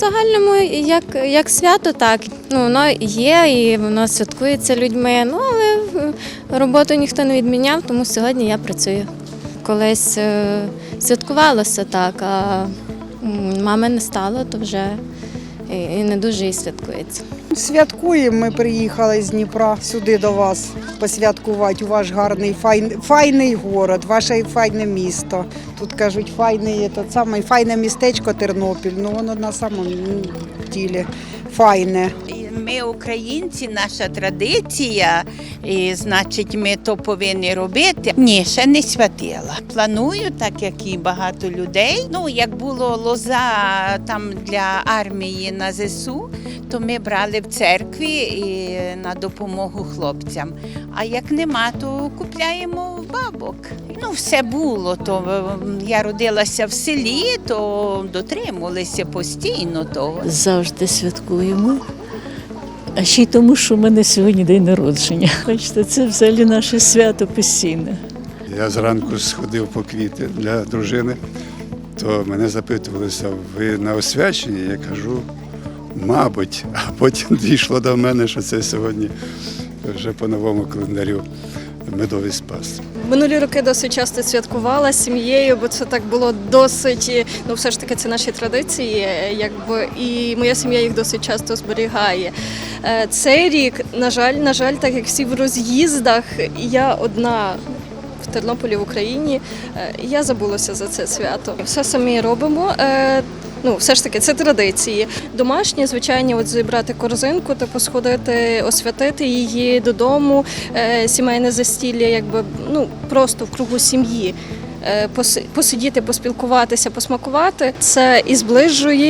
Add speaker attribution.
Speaker 1: загальному як, як свято, так. Ну, воно є і воно святкується людьми. Ну, але е, роботу ніхто не відміняв, тому сьогодні я працюю. Колись е, святкувалося так, а мами не стало, то вже і, не дуже і святкується.
Speaker 2: Святкуємо. Ми приїхали з Дніпра сюди до вас посвяткувати у ваш гарний файн, файний город, ваше файне місто. Тут кажуть, файне саме файне містечко Тернопіль. Ну воно на самому ділі файне.
Speaker 3: Ми українці, наша традиція, і значить, ми то повинні робити. Ні, ще не святила. Планую, так як і багато людей. Ну, як було лоза там для армії на ЗСУ, то ми брали в церкві і на допомогу хлопцям. А як нема, то купляємо бабок. Ну, все було. То е, я родилася в селі, то дотримувалися постійно того.
Speaker 4: завжди святкуємо. А ще й тому, що в мене сьогодні день народження. Бачите, це взагалі наше свято постійне.
Speaker 5: Я зранку сходив по квіти для дружини, то мене запитувалися, ви на освяченні? Я кажу, мабуть, а потім дійшло до мене, що це сьогодні вже по новому календарю медовий спас.
Speaker 6: Минулі роки досить часто святкувала з сім'єю, бо це так було досить. Ну, все ж таки, це наші традиції, якби і моя сім'я їх досить часто зберігає. Е, Цей рік, на жаль, на жаль, так як всі в роз'їздах, я одна. В Тернополі в Україні е, я забулася за це свято. Все самі робимо. Е, Ну, все ж таки, це традиції. Домашні, звичайні, от зібрати корзинку, типу сходити, освятити її додому, сімейне застілля, якби ну просто в кругу сім'ї. Посидіти, поспілкуватися, посмакувати. Це і зближує,